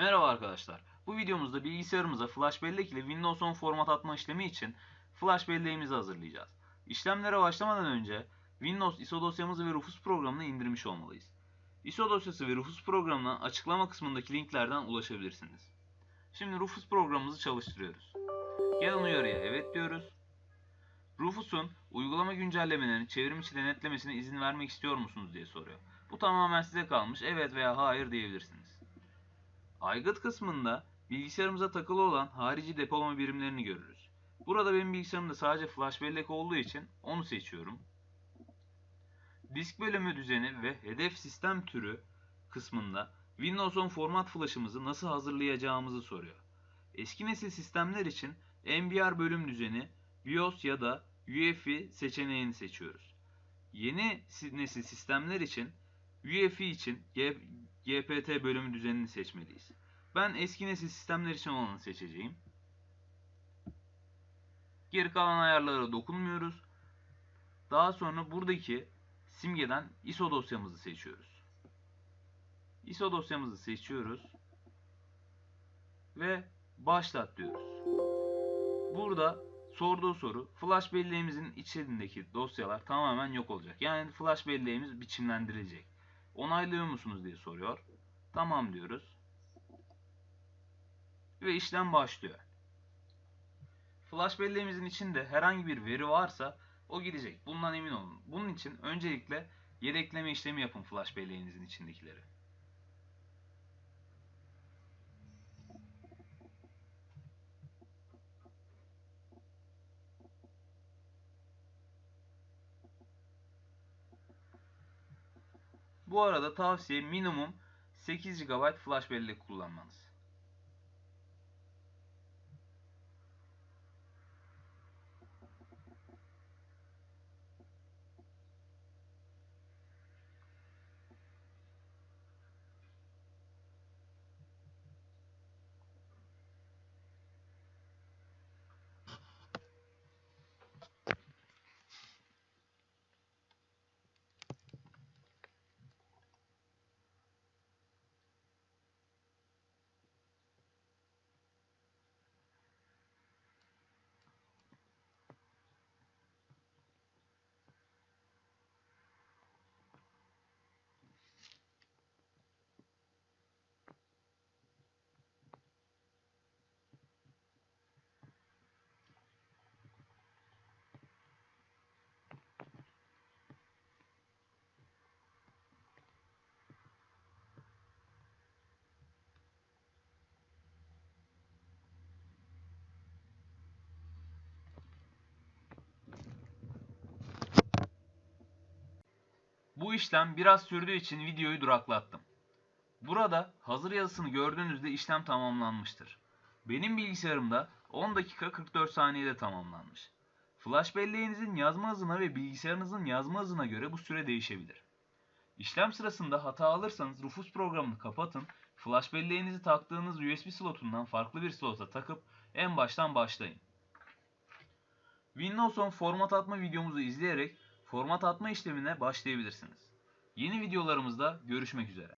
Merhaba arkadaşlar. Bu videomuzda bilgisayarımıza flash bellek ile Windows 10 format atma işlemi için flash belleğimizi hazırlayacağız. İşlemlere başlamadan önce Windows ISO dosyamızı ve Rufus programını indirmiş olmalıyız. ISO dosyası ve Rufus programına açıklama kısmındaki linklerden ulaşabilirsiniz. Şimdi Rufus programımızı çalıştırıyoruz. Gelen uyarıya evet diyoruz. Rufus'un uygulama güncellemelerini çevrim içi denetlemesine izin vermek istiyor musunuz diye soruyor. Bu tamamen size kalmış. Evet veya hayır diyebilirsiniz. Aygıt kısmında bilgisayarımıza takılı olan harici depolama birimlerini görürüz. Burada benim bilgisayarımda sadece flash bellek olduğu için onu seçiyorum. Disk bölümü düzeni ve hedef sistem türü kısmında Windows 10 format flash'ımızı nasıl hazırlayacağımızı soruyor. Eski nesil sistemler için MBR bölüm düzeni, BIOS ya da UEFI seçeneğini seçiyoruz. Yeni si- nesil sistemler için UEFI için GPT bölümü düzenini seçmeliyiz. Ben eski nesil sistemler için olanı seçeceğim. Geri kalan ayarlara dokunmuyoruz. Daha sonra buradaki simgeden ISO dosyamızı seçiyoruz. ISO dosyamızı seçiyoruz. Ve başlat diyoruz. Burada sorduğu soru flash belleğimizin içindeki dosyalar tamamen yok olacak. Yani flash belleğimiz biçimlendirilecek. Onaylıyor musunuz diye soruyor. Tamam diyoruz. Ve işlem başlıyor. Flash belleğimizin içinde herhangi bir veri varsa o gidecek. Bundan emin olun. Bunun için öncelikle yedekleme işlemi yapın flash belleğinizin içindekileri. Bu arada tavsiye minimum 8 GB flash bellek kullanmanız. Bu işlem biraz sürdüğü için videoyu duraklattım. Burada hazır yazısını gördüğünüzde işlem tamamlanmıştır. Benim bilgisayarımda 10 dakika 44 saniyede tamamlanmış. Flash belleğinizin yazma hızına ve bilgisayarınızın yazma hızına göre bu süre değişebilir. İşlem sırasında hata alırsanız Rufus programını kapatın, flash belleğinizi taktığınız USB slotundan farklı bir slota takıp en baştan başlayın. Windows 10 format atma videomuzu izleyerek format atma işlemine başlayabilirsiniz. Yeni videolarımızda görüşmek üzere.